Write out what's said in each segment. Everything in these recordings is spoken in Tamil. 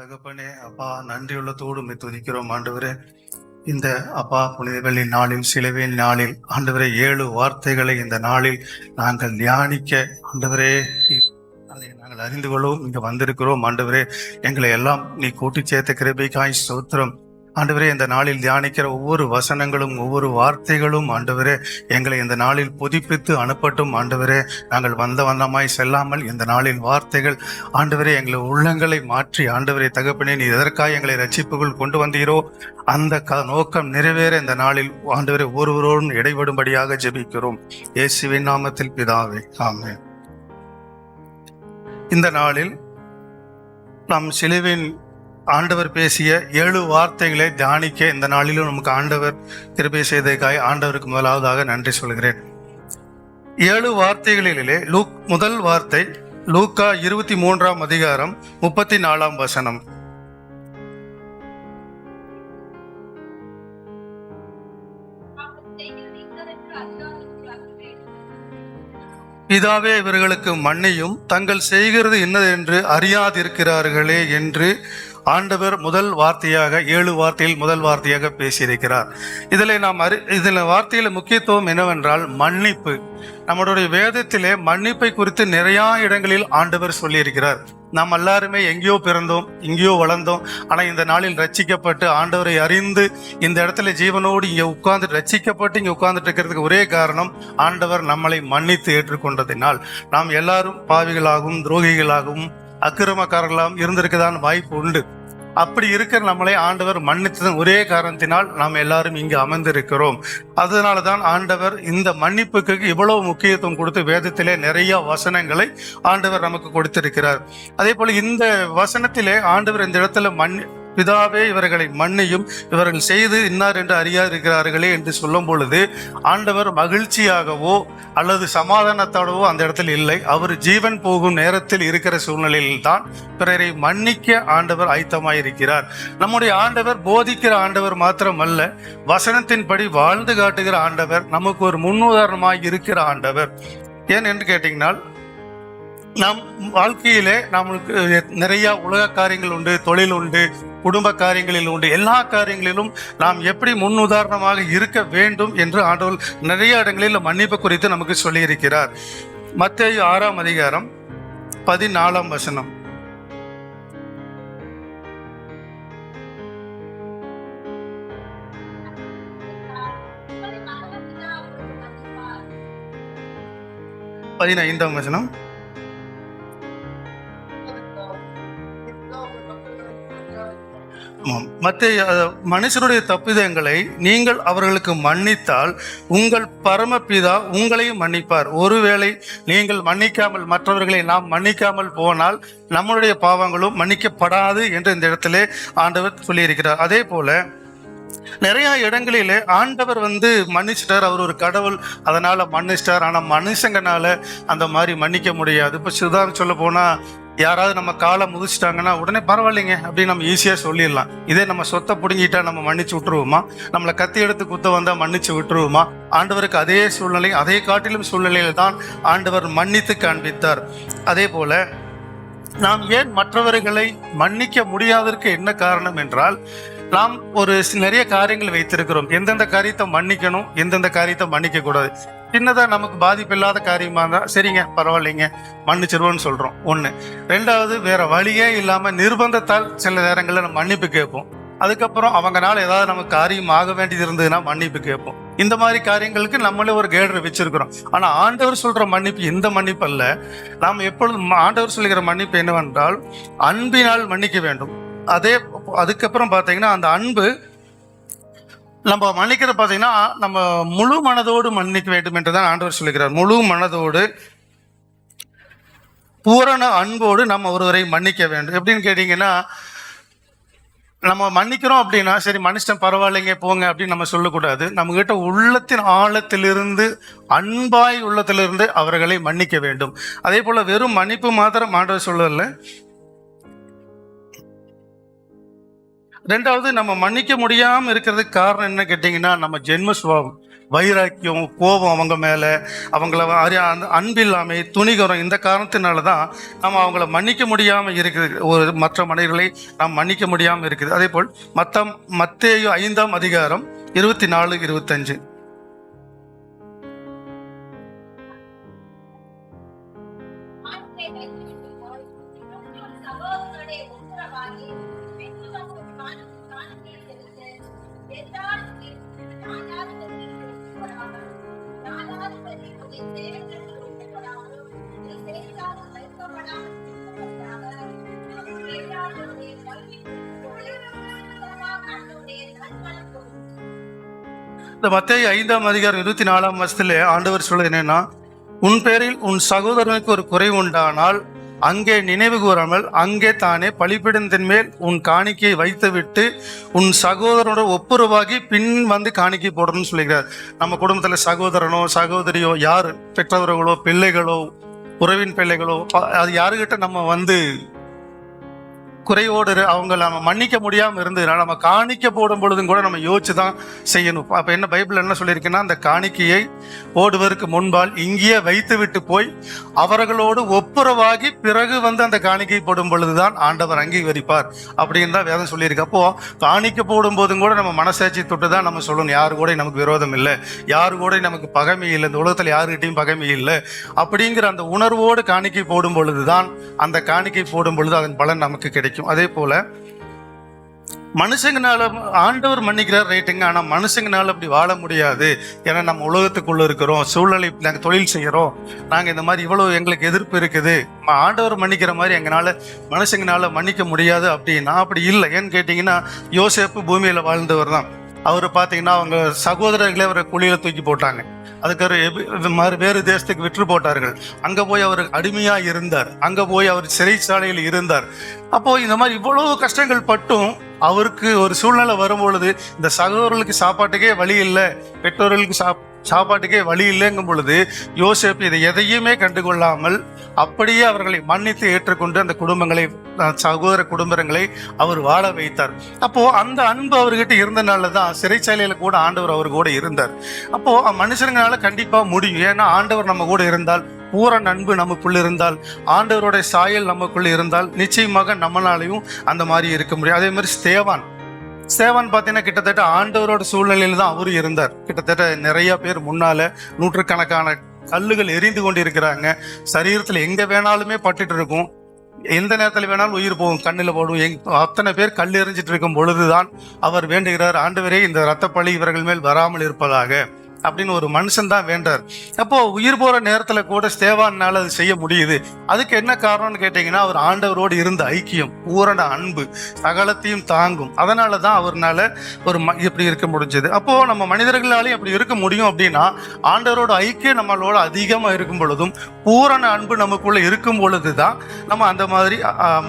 தகப்பனே அப்பா நன்றியுள்ளத்தோடு உண்மை துதிக்கிறோம் ஆண்டவரே. இந்த அப்பா புனிதர்களின் நாளில் சிலுவையின் நாளில் ஆண்டவரே ஏழு வார்த்தைகளை இந்த நாளில் நாங்கள் தியானிக்க ஆண்டவரே அதை நாங்கள் அறிந்து கொள்ளவும் இங்கே வந்திருக்கிறோம் ஆண்டவரே. எங்களை எல்லாம் நீ கூட்டி சேர்த்த கிருபைக்காய் சோத்திரம் ஆண்டவரே இந்த நாளில் தியானிக்கிற ஒவ்வொரு வசனங்களும் ஒவ்வொரு வார்த்தைகளும் ஆண்டவரே எங்களை இந்த நாளில் புதுப்பித்து அனுப்பட்டும் ஆண்டவரே. நாங்கள் வந்த வந்தமாய் செல்லாமல் இந்த நாளில் வார்த்தைகள் ஆண்டவரே எங்களை உள்ளங்களை மாற்றி ஆண்டவரே தகப்பனே நீ எதற்காக எங்களை ரட்சிப்புகள் கொண்டு வந்தீரோ அந்த க நோக்கம் நிறைவேற இந்த நாளில் ஆண்டவரே ஒருவரோடும் இடைபடும்படியாக ஜெபிக்கிறோம். இயேசுவின் நாமத்தில் பிதாவே ஆமே இந்த நாளில் நாம் சிலுவின் ஆண்டவர் பேசிய ஏழு வார்த்தைகளை தியானிக்க இந்த நாளிலும் நமக்கு ஆண்டவர் திருப்பி செய்ததுக்காக ஆண்டவருக்கு முதலாவதாக நன்றி சொல்கிறேன். ஏழு வார்த்தைகளிலே லூக் முதல் வார்த்தை லூக்கா இருபத்தி மூன்றாம் அதிகாரம் முப்பத்தி நாலாம் வசனம். பிதாவே இவர்களுக்கு மன்னியும் தங்கள் செய்கிறது இன்னதென்று அறியாதிருக்கிறார்களே என்று ஆண்டவர் முதல் வார்த்தையாக ஏழு வார்த்தையில் முதல் வார்த்தையாக பேசியிருக்கிறார். இதில் நாம் அறி இதில் வார்த்தையில் முக்கியத்துவம் என்னவென்றால் மன்னிப்பு. நம்மளுடைய வேதத்திலே மன்னிப்பை குறித்து நிறையா இடங்களில் ஆண்டவர் சொல்லியிருக்கிறார். நாம் எல்லாருமே எங்கேயோ பிறந்தோம் எங்கேயோ வளர்ந்தோம். ஆனால் இந்த நாளில் ரட்சிக்கப்பட்டு ஆண்டவரை அறிந்து இந்த இடத்துல ஜீவனோடு இங்கே உட்கார்ந்து ரட்சிக்கப்பட்டு இங்கே உட்கார்ந்துட்டு இருக்கிறதுக்கு ஒரே காரணம் ஆண்டவர் நம்மளை மன்னித்து ஏற்றுக்கொண்டதினால். நாம் எல்லாரும் பாவிகளாகவும் துரோகிகளாகவும் அக்கிரமக்காரர்களாகவும் இருந்திருக்கதான் வாய்ப்பு உண்டு. அப்படி இருக்கிற நம்மளை ஆண்டவர் மன்னித்ததன் ஒரே காரணத்தினால் நாம் எல்லாரும் இங்கு அமர்ந்திருக்கிறோம். அதனால தான் ஆண்டவர் இந்த மன்னிப்புக்கு இவ்வளவு முக்கியத்துவம் கொடுத்து வேதத்திலே நிறைய வசனங்களை ஆண்டவர் நமக்கு கொடுத்திருக்கிறார். அதே போல இந்த வசனத்திலே ஆண்டவர் இந்த இடத்துல மன் பிதாவே இவர்களை மண்ணையும் இவர்கள் செய்து இன்னார் என்று அறியாதிருக்கிறார்களே என்று சொல்லும் பொழுது ஆண்டவர் மகிழ்ச்சியாகவோ அல்லது சமாதானத்தோடவோ அந்த இடத்தில் இல்லை. அவர் ஜீவன் போகும் நேரத்தில் இருக்கிற சூழ்நிலையில்தான் பிறரை மன்னிக்க ஆண்டவர் ஆயத்தமாயிருக்கிறார். நம்முடைய ஆண்டவர் போதிக்கிற ஆண்டவர் மாத்திரமல்ல வசனத்தின்படி வாழ்ந்து காட்டுகிற ஆண்டவர் நமக்கு ஒரு முன்னுதாரணமாக இருக்கிற ஆண்டவர். ஏன் என்று கேட்டீங்கன்னா நம் வாழ்க்கையிலே நம்மளுக்கு நிறைய உலக காரியங்கள் உண்டு தொழில் உண்டு குடும்ப காரியங்களில் உண்டு. எல்லா காரியங்களிலும் நாம் எப்படி முன் உதாரணமாக இருக்க வேண்டும் என்று ஆண்டவர் நிறைய இடங்களில் மன்னிப்பு குறித்து நமக்கு சொல்லியிருக்கிறார். மத்திய ஆறாம் அதிகாரம் பதினாலாம் வசனம். பதினைந்தாம் வசனம். மத்திய மனுஷருடைய தப்பிதங்களை நீங்கள் அவர்களுக்கு மன்னித்தால் உங்கள் பரமபிதா உங்களையும் மன்னிப்பார். ஒருவேளை நீங்கள் மன்னிக்காமல் மற்றவர்களை நாம் மன்னிக்காமல் போனால் நம்மளுடைய பாவங்களும் மன்னிக்கப்படாது என்று இந்த இடத்திலே ஆண்டவர் சொல்லியிருக்கிறார். அதே போல நிறைய இடங்களிலே ஆண்டவர் வந்து மன்னிச்சிட்டார். அவர் ஒரு கடவுள் அதனால மன்னிச்சிட்டார். ஆனால் மனுஷங்கனால அந்த மாதிரி மன்னிக்க முடியாது. இப்போ சுதாரணம் சொல்ல போனா யாராவது நம்ம காலை முதிச்சிட்டாங்கன்னா உடனே பரவாயில்லைங்க அப்படின்னு நம்ம ஈஸியாக சொல்லிடலாம். இதே நம்ம சொத்தை பிடுங்கிட்டா நம்ம மன்னிச்சு விட்டுருவோமா? நம்மளை கத்தி எடுத்து குத்த வந்தால் மன்னிச்சு விட்டுருவோமா? ஆண்டவருக்கு அதே சூழ்நிலை அதே காட்டிலும் சூழ்நிலையில் தான் ஆண்டவர் மன்னித்து காண்பித்தார். அதே போல நாம் ஏன் மற்றவர்களை மன்னிக்க முடியாததற்கு என்ன காரணம் என்றால் நாம் ஒரு நிறைய காரியங்கள் வைத்திருக்கிறோம். எந்தெந்த காரியத்தை மன்னிக்கணும் எந்தெந்த காரியத்தை மன்னிக்க கூடாது சின்னதா நமக்கு பாதிப்பு இல்லாத காரியமா இருந்தா சரிங்க பரவாயில்லைங்க மன்னிச்சிருவோம்னு சொல்றோம். ஒண்ணு. ரெண்டாவது வேற வழியே இல்லாம நிர்பந்தத்தால் சில நேரங்களில் நம்ம மன்னிப்பு கேட்போம். அதுக்கப்புறம் அவங்கனால ஏதாவது நமக்கு காரியம் ஆக வேண்டியது இருந்ததுன்னா மன்னிப்பு கேட்போம். இந்த மாதிரி காரியங்களுக்கு நம்மளே ஒரு கேடர் வச்சிருக்கிறோம். ஆனா ஆண்டவர் சொல்ற மன்னிப்பு இந்த மன்னிப்பு அல்ல. நாம் எப்பொழுதும் ஆண்டவர் சொல்லுகிற மன்னிப்பு என்னவென்றால் அன்பினால் மன்னிக்க வேண்டும். அதே அதுக்கப்புறம் பார்த்தீங்கன்னா அந்த அன்பு நம்ம மன்னிக்கிறது பார்த்தீங்கன்னா நம்ம முழு மனதோடு மன்னிக்க வேண்டும் என்று தான் ஆண்டவர் சொல்லுகிறார். முழு மனதோடு பூரண அன்போடு நம்ம ஒருவரை மன்னிக்க வேண்டும். எப்படின்னு கேட்டிங்கன்னா நம்ம மன்னிக்கிறோம் அப்படின்னா சரி மனுஷன் பரவாயில்லைங்க போங்க அப்படின்னு நம்ம சொல்லக்கூடாது. நம்ம கிட்ட உள்ளத்தின் ஆழத்திலிருந்து அன்பாய் உள்ளத்திலிருந்து அவர்களை மன்னிக்க வேண்டும். அதே போல வெறும் மன்னிப்பு மாத்திரம் ஆண்டவர் சொல்லலை. ரெண்டாவது நம்ம மன்னிக்க முடியாம இருக்கிறதுக்கு காரணம் என்ன கேட்டிங்கன்னா நம்ம ஜென்ம சுபாவம். வைராக்கியம் கோபம் அவங்க மேலே அவங்கள அறியா அந்த அன்பில்லாமை துணிகரம் இந்த காரணத்தினால தான் நம்ம அவங்கள மன்னிக்க முடியாமல் இருக்குது. ஒரு மற்ற மனிதர்களை நாம் மன்னிக்க முடியாமல் இருக்குது. அதே போல் மற்ற மத்தேயோ ஐந்தாம் அதிகாரம் இருபத்தி நாலு இருபத்தஞ்சு. இந்த மத்திய ஐந்தாம் அதிகாரம் இருபத்தி நாலாம் வருஷத்துல ஆண்டவர் சொல்வது என்னன்னா உன் பேரில் உன் சகோதரனுக்கு ஒரு குறை உண்டானால் அங்கே நினைவு கூறாமல் அங்கே தானே பலிப்பிடத்தின் மேல் உன் காணிக்கையை வைத்துவிட்டு உன் சகோதரனோட ஒப்புரவாகி பின் வந்து காணிக்கை போடணும்னு சொல்லிக்கிறார். நம்ம குடும்பத்தில் சகோதரனோ சகோதரியோ யார்? பெற்றவர்களோ பிள்ளைகளோ உறவின் பிள்ளைகளோ அது யாருக்கிட்ட நம்ம வந்து குறைவோடு அவங்க அவங்கள நம்ம மன்னிக்க முடியாமல் இருந்ததுனால நம்ம காணிக்க போடும் பொழுதும் கூட நம்ம யோசிச்சு தான் செய்யணும். அப்போ என்ன பைபிள் என்ன சொல்லியிருக்குன்னா அந்த காணிக்கையை போடுவதற்கு முன்பால் இங்கேயே வைத்து விட்டு போய் அவர்களோடு ஒப்புரவாகி பிறகு வந்து அந்த காணிக்கை போடும் பொழுதுதான் ஆண்டவர் அங்கீகரிப்பார் அப்படின்னு தான் வேதம் சொல்லியிருக்கு. அப்போ காணிக்க போடும் போதும் கூட நம்ம மனசாட்சி தொட்டு தான் நம்ம சொல்லணும். யாரு கூட நமக்கு விரோதம் இல்லை. யாரு கூட நமக்கு பகமை இல்லை. இந்த உலகத்தில் யாருக்கிட்டையும் பகமை இல்லை. அப்படிங்கிற அந்த உணர்வோடு காணிக்கை போடும் பொழுதுதான் அந்த காணிக்கை போடும் பொழுது அதன் பலன் நமக்கு கிடைக்கும். அதே போல மனுஷங்கனால ஆண்டவர் மன்னிக்கிறார் ரைட்டுங்க. ஆனால் மனுஷங்கனால அப்படி வாழ முடியாது. ஏன்னா நம்ம உலகத்துக்குள்ள இருக்கிறோம். சூழ்நிலை நாங்கள் தொழில் செய்கிறோம் நாங்கள் இந்த மாதிரி இவ்வளோ எங்களுக்கு எதிர்ப்பு இருக்குது. ஆண்டவர் மன்னிக்கிற மாதிரி எங்களால் மனுஷங்கனால மன்னிக்க முடியாது அப்படின்னா அப்படி இல்லை. ஏன்னு கேட்டிங்கன்னா யோசேப்பு பூமியில் வாழ்ந்தவர் தான். அவர் பார்த்தீங்கன்னா அவங்க சகோதரர்களே அவரை குழியில தூக்கி போட்டாங்க. அதுக்கு ஒரு வேறு தேசத்துக்கு விற்று போட்டார்கள். அங்கே போய் அவர் அடிமையாக இருந்தார். அங்கே போய் அவர் சிறைச்சாலையில் இருந்தார். அப்போது இந்த மாதிரி இவ்வளவு கஷ்டங்கள் பட்டும் அவருக்கு ஒரு சூழ்நிலை வரும்பொழுது இந்த சகோதரர்களுக்கு சாப்பாட்டுக்கே வழி இல்லை. பெற்றோர்களுக்கு சாப் சாப்பாட்டுக்கே வழி இல்லைங்கும் பொழுது யோசேப்பு இதை எதையுமே கண்டுகொள்ளாமல் அப்படியே அவர்களை மன்னித்து ஏற்றுக்கொண்டு அந்த குடும்பங்களை சகோதர குடும்பங்களை அவர் வாழ வைத்தார். அப்போ அந்த அன்பு அவர்கிட்ட இருந்தனால தான் சிறைச்சாலையில கூட ஆண்டவர் அவர் கூட இருந்தார். அப்போ மனுஷங்களால கண்டிப்பா முடியும். ஏன்னா ஆண்டவர் நம்ம கூட இருந்தால் பூர அன்பு நமக்குள் இருந்தால் ஆண்டவருடைய சாயல் நமக்குள் இருந்தால் நிச்சயமாக நம்மளாலையும் அந்த மாதிரி இருக்க முடியும். அதே மாதிரி ஸ்தேவான் சேவன் பார்த்தீங்கன்னா கிட்டத்தட்ட ஆண்டவரோட சூழ்நிலையில் தான் அவரும் இருந்தார். கிட்டத்தட்ட நிறைய பேர் முன்னால நூற்றுக்கணக்கான கல்லுகள் எரிந்து கொண்டு இருக்கிறாங்க சரீரத்தில் எங்கே வேணாலுமே பட்டுட்டு இருக்கும். எந்த நேரத்தில் வேணாலும் உயிர் போகும். கண்ணில் போடும். எங் அத்தனை பேர் கல் எறிஞ்சிட்டு இருக்கும் பொழுதுதான் அவர் வேண்டுகிறார் ஆண்டவரே இந்த இரத்தப்பழி இவர்கள் மேல் வராமல் இருப்பதாக. அப்படின்னு ஒரு மனுஷன் தான் வேண்டார். அப்போ உயிர் போற நேரத்துல கூட ஸ்தேவானால அது செய்ய முடியுது. அதுக்கு என்ன காரணம்னு கேட்டீங்கன்னா அவர் ஆண்டவரோடு இருந்த ஐக்கியம் பூரண அன்பு சகலத்தையும் தாங்கும். அதனால தான் அவர்னால ஒரு ம- இப்படி இருக்க முடிஞ்சது. அப்போ நம்ம மனிதர்களாலையும் அப்படி இருக்க முடியும் அப்படின்னா ஆண்டவரோட ஐக்கியம் நம்மளோட அதிகமாக இருக்கும் பொழுதும் பூரண அன்பு நமக்குள்ள இருக்கும் பொழுது தான் நம்ம அந்த மாதிரி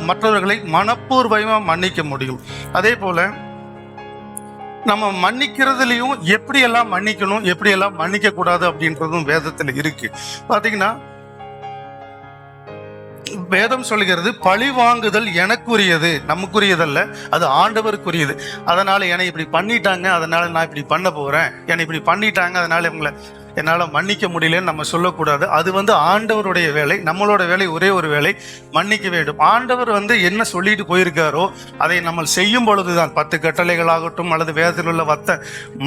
மற்றவர்களை மனப்பூர்வமாக மன்னிக்க முடியும். அதே போல் நம்ம மன்னிக்கிறதுலையும் எப்படியெல்லாம் மன்னிக்கணும் எப்படியெல்லாம் மன்னிக்க கூடாது அப்படின்றதும் வேதத்துல இருக்கு. பாத்தீங்கன்னா வேதம் சொல்கிறது பழி வாங்குதல் எனக்குரியது. நமக்குரியதல்ல அது ஆண்டவருக்குரியது. அதனால என்னை இப்படி பண்ணிட்டாங்க அதனால நான் இப்படி பண்ண போறேன். என்னை இப்படி பண்ணிட்டாங்க அதனால இவங்களை என்னால் மன்னிக்க முடியலன்னு நம்ம சொல்லக்கூடாது. அது வந்து ஆண்டவருடைய வேலை நம்மளோட வேலை ஒரே ஒரு வேலை மன்னிக்க வேண்டும். ஆண்டவர் வந்து என்ன சொல்லிட்டு போயிருக்காரோ அதை நம்ம செய்யும் பொழுதுதான். பத்து கட்டளைகளாகட்டும் அல்லது வேதத்தில் உள்ள மற்ற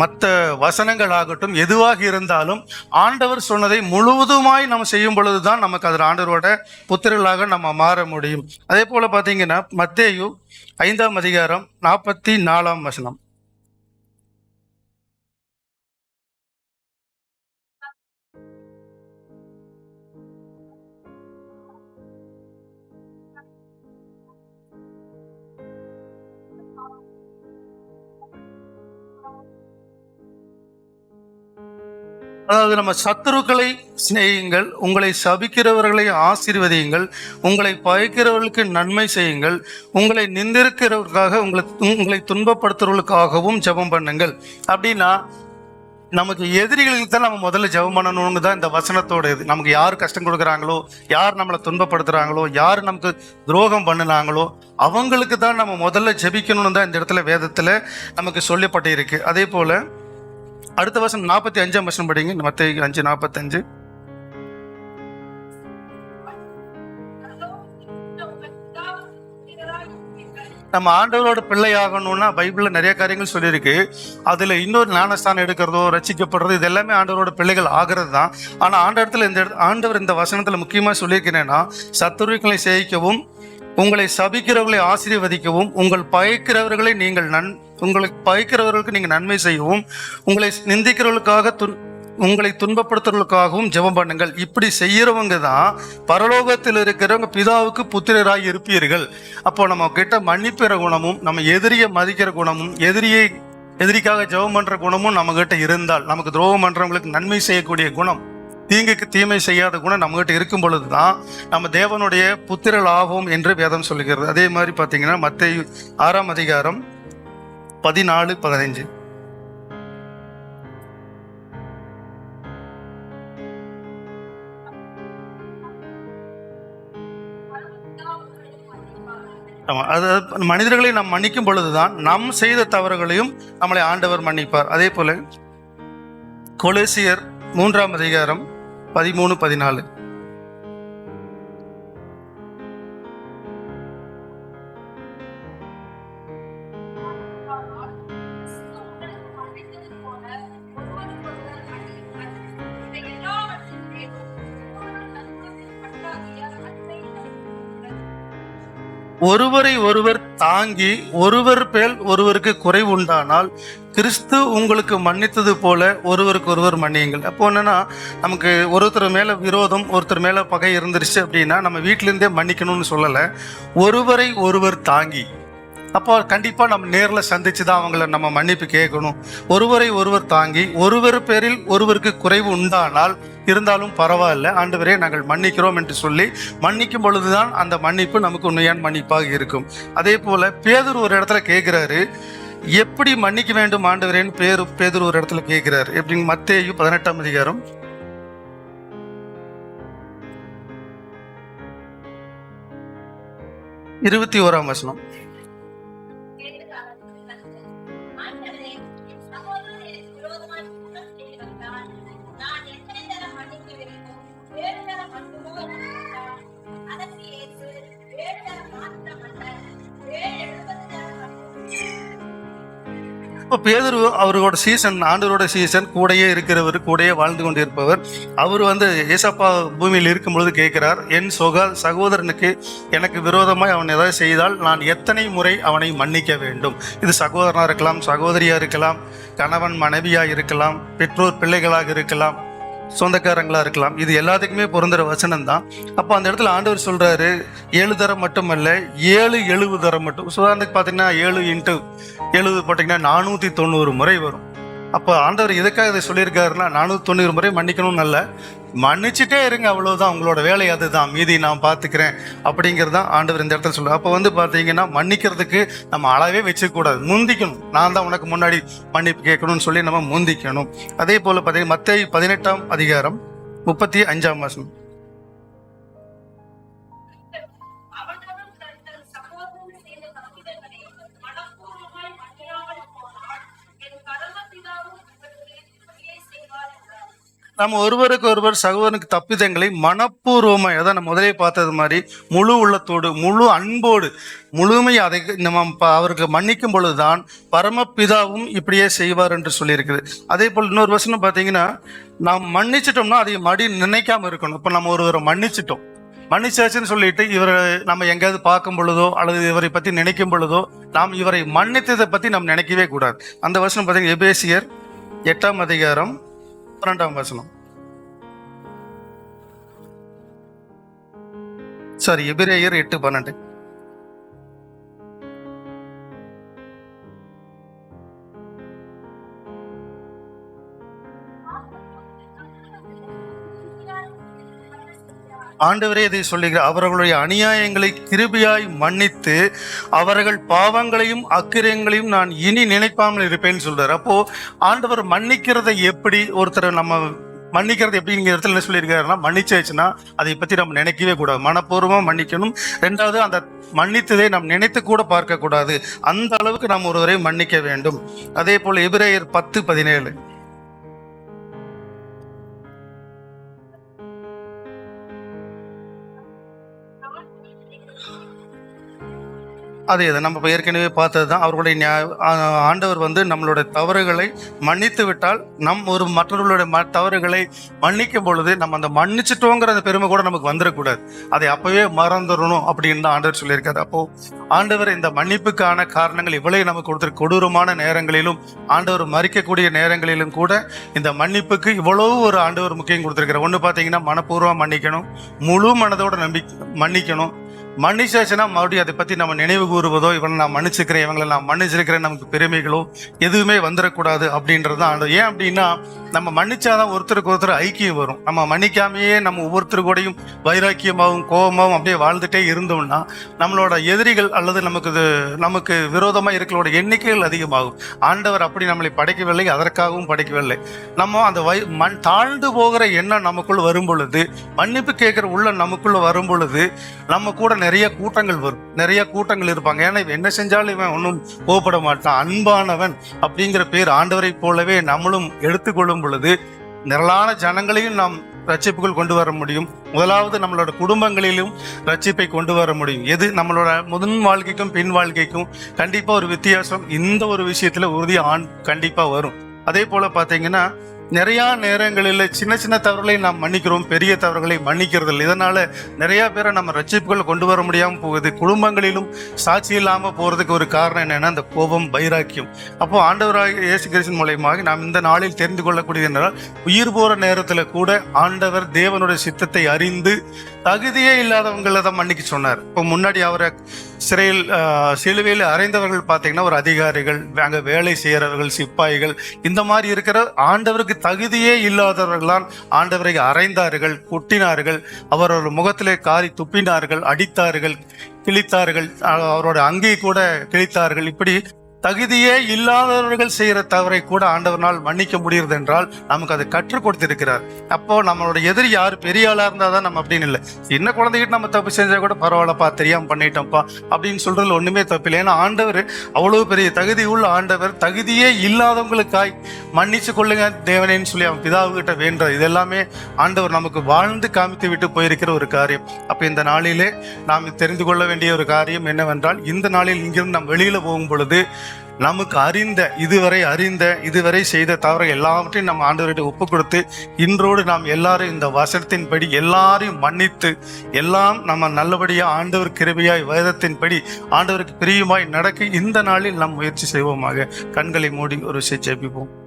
மற்ற வசனங்களாகட்டும் எதுவாக இருந்தாலும் ஆண்டவர் சொன்னதை முழுவதுமாய் நம்ம செய்யும் பொழுதுதான் நமக்கு அதில் ஆண்டவரோட புத்திரர்களாக நம்ம மாற முடியும். அதே போல் பார்த்தீங்கன்னா மத்தேயு ஐந்தாம் அதிகாரம் நாற்பத்தி நாலாம் வசனம். அதாவது நம்ம சத்துருக்களை சிநேகியுங்கள் உங்களை சபிக்கிறவர்களை ஆசீர்வதியுங்கள் உங்களை பயக்கிறவர்களுக்கு நன்மை செய்யுங்கள் உங்களை நிந்திருக்கிறவர்களுக்காக உங்களை உங்களை துன்பப்படுத்துறவர்களுக்காகவும் ஜெபம் பண்ணுங்கள். அப்படின்னா நமக்கு எதிரிகளுக்கு தான் நம்ம முதல்ல ஜெபம் பண்ணணும்னு தான் இந்த வசனத்தோட இது. நமக்கு யார் கஷ்டம் கொடுக்குறாங்களோ யார் நம்மளை துன்பப்படுத்துகிறாங்களோ யார் நமக்கு துரோகம் பண்ணினாங்களோ அவங்களுக்கு தான் நம்ம முதல்ல ஜெபிக்கணும்னு தான் இந்த இடத்துல வேதத்தில் நமக்கு சொல்லப்பட்டு இருக்கு அதே போல் அடுத்த வருஷம் நாற்பத்தி அஞ்சாம் வருஷம் படிங்க. மற்ற அஞ்சு நாற்பத்தஞ்சு. நம்ம ஆண்டவரோட பிள்ளை ஆகணும்னா பைபிள்ல நிறைய காரியங்கள் சொல்லியிருக்கு. அதுல இன்னொரு ஞானஸ்தானம் எடுக்கிறதோ ரசிக்கப்படுறது இது எல்லாமே ஆண்டவரோட பிள்ளைகள் ஆகிறது தான் ஆனா ஆண்டவரத்துல இந்த இடத்து- ஆண்டவர் இந்த வசனத்துல முக்கியமா சொல்லியிருக்கிறேன்னா சத்துருக்களை சேவிக்கவும் உங்களை சபிக்கிறவர்களை ஆசீர்வதிக்கவும் உங்கள் பயக்கிறவர்களை நீங்கள் நன் உங்களை பகைக்கிறவர்களுக்கு நீங்கள் நன்மை செய்யவும் உங்களை நிந்திக்கிறவர்களுக்காக துன் உங்களை துன்பப்படுத்துறவர்களுக்காகவும் ஜெபம் பண்ணுங்கள். இப்படி செய்யறவங்க தான் பரலோகத்தில் இருக்கிறவங்க பிதாவுக்கு புத்திரராய் இருப்பீர்கள். அப்போ நம்ம கிட்ட மன்னிப்பிற குணமும் நம்ம எதிரியை மதிக்கிற குணமும் எதிரியை எதிரிக்காக ஜெபம் பண்ற குணமும் நம்ம கிட்ட இருந்தால் நமக்கு துரோகம் பண்றவங்களுக்கு நன்மை செய்யக்கூடிய குணம் தீங்குக்கு தீமை செய்யாத குணம் நம்மகிட்ட இருக்கும் பொழுது தான் நம்ம தேவனுடைய புத்திரல் ஆகும் என்று வேதம் சொல்லுகிறது. அதே மாதிரி பார்த்தீங்கன்னா மத்திய ஆறாம் அதிகாரம் பதினாலு பதினைஞ்சு. ஆமாம் அது மனிதர்களை நாம் மன்னிக்கும் பொழுதுதான் நம் செய்த தவறுகளையும் நம்மளை ஆண்டவர் மன்னிப்பார். அதே போல கொலேசியர் மூன்றாம் அதிகாரம் பதிமூணு பதினாலு. ஒருவரை ஒருவர் தாங்கி ஒருவர் பேல் ஒருவருக்கு குறைவு உண்டானால் கிறிஸ்து உங்களுக்கு மன்னித்தது போல ஒருவருக்கு ஒருவர் மன்னியுங்கள். அப்போ என்னென்னா நமக்கு ஒருத்தர் மேலே விரோதம் ஒருத்தர் மேலே பகை இருந்துருச்சு அப்படின்னா நம்ம வீட்டிலேருந்தே மன்னிக்கணும்னு சொல்லலை. ஒருவரை ஒருவர் தாங்கி அப்போ கண்டிப்பாக நம்ம நேரில் சந்திச்சு தான் அவங்கள நம்ம மன்னிப்பு கேட்கணும். ஒருவரை ஒருவர் தாங்கி ஒருவர் பேரில் ஒருவருக்கு குறைவு உண்டானால் இருந்தாலும் பரவாயில்ல ஆண்டவரே நாங்கள் மன்னிக்கிறோம் என்று சொல்லி மன்னிக்கும் பொழுதுதான் அந்த மன்னிப்பு நமக்கு உண்மையான மன்னிப்பாக இருக்கும். அதே போல் பேதர் ஒரு இடத்துல கேட்குறாரு எப்படி மன்னிக்க வேண்டும் ஆண்டவரேன்னு பேர் பேதர் ஒரு இடத்துல கேட்குறாரு. எப்படின்னு மத்தேயு பதினெட்டாம் அதிகாரம். இருபத்தி ஓராம் வசனம். பேதர் அவரோட சீசன் ஆண்டவரோட சீசன் கூடயே இருக்கிறவர் கூடயே வாழ்ந்து கொண்டிருப்பவர். அவர் வந்து ஏசப்பா பூமியில் இருக்கும் பொழுது கேட்கிறார் என் சொக சகோதரனுக்கு எனக்கு விரோதமாய் அவன் ஏதாவது செய்தால் நான் எத்தனை முறை அவனை மன்னிக்க வேண்டும்? இது சகோதரனாக இருக்கலாம் சகோதரியாக இருக்கலாம் கணவன் மனைவியாக இருக்கலாம் பெற்றோர் பிள்ளைகளாக இருக்கலாம் சொந்தக்காரங்களா இருக்கலாம். இது எல்லாத்துக்குமே பொருந்துற வசனம் தான் அப்போ அந்த இடத்துல ஆண்டவர் சொல்றாரு ஏழு தரம் மட்டுமல்ல ஏழு எழுபது தரம் மட்டும். உதாரணத்துக்கு பார்த்தீங்கன்னா ஏழு இன்ட்டு எழுபது பார்த்தீங்கன்னா நானூற்றி தொண்ணூறு முறை வரும். அப்போ ஆண்டவர் எதுக்காக இதை சொல்லியிருக்காருன்னா நானூற்றி தொண்ணூறு முறை மன்னிக்கணும்னு அல்ல. மன்னிச்சுட்டே இருங்க அவ்வளோதான் உங்களோட வேலை அதுதான். மீதி நான் பார்த்துக்கிறேன் அப்படிங்கிறது தான் ஆண்டவர் இந்த இடத்துல சொல்லுவார் அப்போ வந்து பார்த்தீங்கன்னா மன்னிக்கிறதுக்கு நம்ம அளவே வச்சுக்கூடாது முந்திக்கணும். நான் தான் உனக்கு முன்னாடி மன்னிப்பு கேட்கணும்னு சொல்லி நம்ம முந்திக்கணும். அதே போல் பார்த்தீங்கன்னா மற்ற பதினெட்டாம் அதிகாரம் முப்பத்தி அஞ்சாம் மாதம் நம்ம ஒருவருக்கு ஒருவர் சகோதரனுக்கு தப்பிதங்களை மனப்பூர்வமாக அதான் நம்ம முதலே பார்த்தது மாதிரி முழு உள்ளத்தோடு முழு அன்போடு முழுமை அதை நம்ம ப- அவருக்கு மன்னிக்கும் பொழுதுதான் பரமபிதாவும் இப்படியே செய்வார் என்று சொல்லியிருக்குது அதே போல் இன்னொரு வசனம் பார்த்தீங்கன்னா நாம் மன்னிச்சிட்டோம்னா அதை மடி நினைக்காம இருக்கணும். இப்போ நம்ம ஒருவரை மன்னிச்சிட்டோம். மன்னிச்சாச்சுன்னு சொல்லிட்டு இவரை நம்ம எங்கேயாவது பார்க்கும் பொழுதோ அல்லது இவரை பற்றி நினைக்கும் பொழுதோ நாம் இவரை மன்னித்ததை பற்றி நாம் நினைக்கவே கூடாது. அந்த வருஷம் பார்த்தீங்கன்னா எபேசியர் எட்டாம் அதிகாரம் பன்னெண்டாம் வசனம். சாரி எபிரேயர் எட்டு பன்னெண்டு. ஆண்டவரே இதை சொல்லுகிறார் அவர்களுடைய அநியாயங்களை கிருபியாய் மன்னித்து அவர்கள் பாவங்களையும் அக்கிரியங்களையும் நான் இனி நினைப்பாமல் இருப்பேன்னு சொல்றார். அப்போ ஆண்டவர் மன்னிக்கிறதை எப்படி ஒருத்தரை நம்ம மன்னிக்கிறது எப்படிங்கிற இடத்துல என்ன சொல்லியிருக்காருன்னா மன்னிச்சாச்சுன்னா அதை பற்றி நம்ம நினைக்கவே கூடாது. மனப்பூர்வமாக மன்னிக்கணும். ரெண்டாவது அந்த மன்னித்ததை நாம் நினைத்து கூட பார்க்கக்கூடாது. அந்த அளவுக்கு நாம் ஒருவரை மன்னிக்க வேண்டும். அதே போல் எபிரேயர் பத்து பதினேழு. அதே தான் நம்ம ஏற்கனவே பார்த்தது தான். அவர்களுடைய நியா- ஆண்டவர் வந்து நம்மளுடைய தவறுகளை மன்னித்து விட்டால் நம் ஒரு மற்றவர்களுடைய ம தவறுகளை மன்னிக்கும் பொழுது நம்ம அந்த மன்னிச்சிட்டோங்கிற அந்த பெருமை கூட நமக்கு வந்துடக்கூடாது. அதை அப்பவே மறந்துடணும் அப்படின்னு தான் ஆண்டவர் சொல்லியிருக்காரு. அப்போ ஆண்டவர் இந்த மன்னிப்புக்கான காரணங்கள் இவ்வளவு நமக்கு கொடுத்திருக்க கொடூரமான நேரங்களிலும் ஆண்டவர் மறிக்கக்கூடிய நேரங்களிலும் கூட இந்த மன்னிப்புக்கு இவ்வளவு ஒரு ஆண்டவர் முக்கியம் கொடுத்துருக்கிறார். ஒன்று பார்த்தீங்கன்னா மனப்பூர்வம் மன்னிக்கணும். முழு மனதோட நம்பி மன்னிக்கணும். மன்னிச்சாச்சுன்னா மறுபடியும் அதை பற்றி நம்ம நினைவு கூறுவதோ இவனை நான் மன்னிச்சுக்கிறேன் இவங்களை நான் மன்னிச்சிருக்கிறேன் நமக்கு பெருமைகளோ எதுவுமே வந்துடக்கூடாது அப்படின்றது தான் ஆண்டவர் ஏன் அப்படின்னா நம்ம மன்னிச்சாதான் ஒருத்தருக்கு ஒருத்தர் ஐக்கியம் வரும். நம்ம மன்னிக்காமையே நம்ம ஒவ்வொருத்தர் கூடயும் வைராக்கியமாகவும் கோபமாகவும் அப்படியே வாழ்ந்துட்டே இருந்தோம்னா நம்மளோட எதிரிகள் அல்லது நமக்கு இது நமக்கு விரோதமாக இருக்கிறோட எண்ணிக்கைகள் அதிகமாகும். ஆண்டவர் அப்படி நம்மளை படைக்கவில்லை அதற்காகவும் படைக்கவில்லை. நம்ம அந்த வை மண் தாழ்ந்து போகிற எண்ணம் நமக்குள்ள வரும் பொழுது மன்னிப்பு கேட்குற உள்ள நமக்குள்ள வரும் பொழுது நம்ம கூட நிறைய கூட்டங்கள் வரும். நிறைய கூட்டங்கள் இருப்பாங்க. ஏன்னா இவன் என்ன செஞ்சாலும் இவன் ஒன்றும் கோபப்பட மாட்டான். அன்பானவன் அப்படிங்கிற பேர் ஆண்டவரை போலவே நம்மளும் எடுத்துக்கொள்ளும் பொழுது நிரலான ஜனங்களையும் நாம் ரட்சிப்புக்குள் கொண்டு வர முடியும். முதலாவது நம்மளோட குடும்பங்களிலும் ரட்சிப்பை கொண்டு வர முடியும். எது? நம்மளோட முதன் வாழ்க்கைக்கும் பின் வாழ்க்கைக்கும் கண்டிப்பாக ஒரு வித்தியாசம். இந்த ஒரு விஷயத்தில் உறுதி ஆண் கண்டிப்பாக வரும். அதே போல் பார்த்தீங்கன்னா நிறைய நேரங்களில் சின்ன சின்ன தவறுகளை நாம் மன்னிக்கிறோம். பெரிய தவறுகளை மன்னிக்கிறது இல்லை இதனால நிறைய பேரை நம்ம ரட்சிப்புகள் கொண்டு வர முடியாமல் போகுது. குடும்பங்களிலும் சாட்சி இல்லாமல் போறதுக்கு ஒரு காரணம் என்னன்னா அந்த கோபம் வைராக்கியம். அப்போ ஆண்டவராக இயேசு கிருஷ்ணன் மூலயமாக நாம் இந்த நாளில் தெரிந்து கொள்ளக்கூடியது என்றால் உயிர் போற நேரத்தில் கூட ஆண்டவர் தேவனுடைய சித்தத்தை அறிந்து தகுதியே இல்லாதவங்களை தான் மன்னிக்க சொன்னார். இப்போ முன்னாடி அவரை சிறையில் சிலுவையில் அறைந்தவர்கள் பார்த்தீங்கன்னா ஒரு அதிகாரிகள் அங்கே வேலை செய்கிறவர்கள் சிப்பாய்கள் இந்த மாதிரி இருக்கிற ஆண்டவருக்கு தகுதியே இல்லாதவர்களால் ஆண்டவரை அறைந்தார்கள் கொட்டினார்கள் அவரோட முகத்திலே காரி துப்பினார்கள் அடித்தார்கள் கிழித்தார்கள் அஹ், அவரோட அங்கி கூட கிழித்தார்கள். இப்படி தகுதியே இல்லாதவர்கள் செய்கிற தவறை கூட ஆண்டவனால் மன்னிக்க முடியுது என்றால் நமக்கு அதை கற்றுக் கொடுத்திருக்கிறார். அப்போ நம்மளோட எதிரி யார்? பெரிய ஆளா இருந்தாதான் நம்ம அப்படின்னு இல்லை. சின்ன குழந்தைகிட்ட நம்ம தப்பு செஞ்சா கூட பரவாயில்லப்பா தெரியாம பண்ணிட்டோம்ப்பா அப்படின்னு சொல்றதுல ஒண்ணுமே தப்பில்லை ஏன்னா ஆண்டவர் அவ்வளவு பெரிய தகுதி உள்ள ஆண்டவர் தகுதியே இல்லாதவங்களுக்காய் மன்னிச்சு கொள்ளுங்க தேவனேன்னு சொல்லி அவன் பிதாவுகிட்ட வேண்ட இது எல்லாமே ஆண்டவர் நமக்கு வாழ்ந்து காமித்து விட்டு போயிருக்கிற ஒரு காரியம். அப்போ இந்த நாளிலே நாம் தெரிந்து கொள்ள வேண்டிய ஒரு காரியம் என்னவென்றால் இந்த நாளில் இங்கிருந்து நாம் வெளியில் போகும் பொழுது நமக்கு அறிந்த இதுவரை அறிந்த இதுவரை செய்த தவறை எல்லாவற்றையும் நம்ம ஆண்டவர்கிட்ட ஒப்பு கொடுத்து இன்றோடு நாம் எல்லாரும் இந்த வசனத்தின்படி எல்லாரையும் மன்னித்து எல்லாம் நம்ம நல்லபடியா ஆண்டவர் கிருபையாய் வேதத்தின்படி ஆண்டவருக்கு பிரியுமாய் நடக்க இந்த நாளில் நாம் முயற்சி செய்வோமாக. கண்களை மூடி ஒரு விஷயம் ஜெபிப்போம்.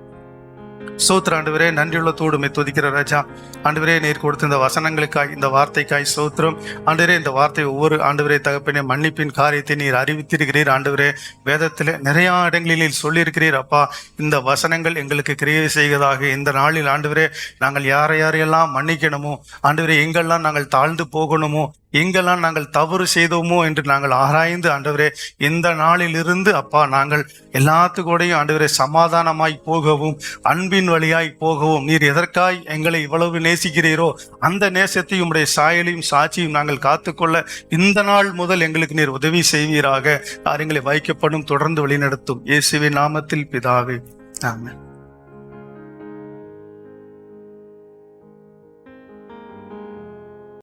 சோத்திர ஆண்டவரே நன்றியுள்ள தோடுமை துதிக்கிற ராஜா. ஆண்டவரே நீர் கொடுத்த இந்த வசனங்களுக்காய் இந்த வார்த்தைக்காய் சோத்திரம் ஆண்டவரே இந்த வார்த்தை ஒவ்வொரு ஆண்டவரே தகப்பனே மன்னிப்பின் காரியத்தை நீர் அறிவித்திருக்கிறீர் ஆண்டவரே. வேதத்தில் நிறைய இடங்களில் நீர் சொல்லியிருக்கிறீர் அப்பா. இந்த வசனங்கள் எங்களுக்கு கிரியை செய்வதாக. இந்த நாளில் ஆண்டவரே நாங்கள் யாரை யாரையெல்லாம் மன்னிக்கணுமோ ஆண்டவரே எங்கெல்லாம் நாங்கள் தாழ்ந்து போகணுமோ எங்கெல்லாம் நாங்கள் தவறு செய்தோமோ என்று நாங்கள் ஆராய்ந்து ஆண்டவரே இந்த நாளிலிருந்து அப்பா நாங்கள் எல்லாத்துக்கூடையும் ஆண்டவரே சமாதானமாய் போகவும் அன்பின் வழியாய் போகவும் நீர் எதற்காய் எங்களை இவ்வளவு நேசிக்கிறீரோ அந்த நேசத்தையும் உம்முடைய சாயலையும் சாட்சியும் நாங்கள் காத்துக்கொள்ள இந்த நாள் முதல் எங்களுக்கு நீர் உதவி செய்வீராக. காரியங்களை வைக்கப்படும் தொடர்ந்து வழிநடத்தும். இயேசுவின் நாமத்தில் பிதாவே. ஆமாம்